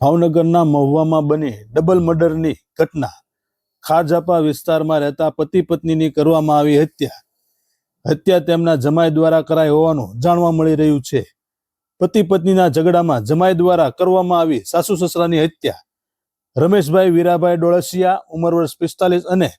ભાવનગરના મહુવામાં બની ડબલ મર્ડરની ઘટના ખાજાપા વિસ્તારમાં રહેતા પતિ પત્નીની કરવામાં આવી હત્યા. હત્યા તેમના જમાઈ દ્વારા કરાઈ હોવાનું જાણવા મળી રહ્યું છે. પતિ પત્નીના ઝઘડામાં જમાઈ દ્વારા કરવામાં આવી સાસુ સસરાની હત્યા. રમેશભાઈ વીરાભાઈ ડોળસિયા ઉંમર વર્ષ પિસ્તાલીસ અને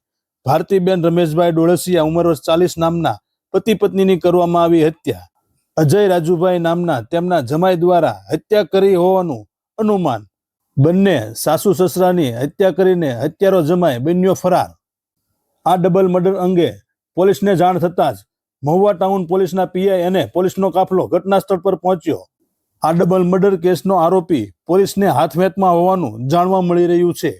ભારતીબેન રમેશભાઈ ડોળસિયા ઉંમર વર્ષ ચાલીસ નામના પતિ પત્નીની કરવામાં આવી હત્યા. અજય રાજુભાઈ નામના તેમના જમાઈ દ્વારા હત્યા કરી હોવાનું અનુમાન બંને સાસુ સસરાની હત્યા કરીને હત્યારો જમાય બન્યો ફરાર. આ ડબલ મર્ડર અંગે પોલીસને જાણ થતાં જ મહુવા ટાઉન પોલીસના પીઆઈ અને પોલીસનો કાફલો ઘટના સ્થળ પર પહોંચ્યો. આ ડબલ મર્ડર કેસનો આરોપી પોલીસને હાથમેતમાં હોવાનું જાણવા મળી રહ્યું છે.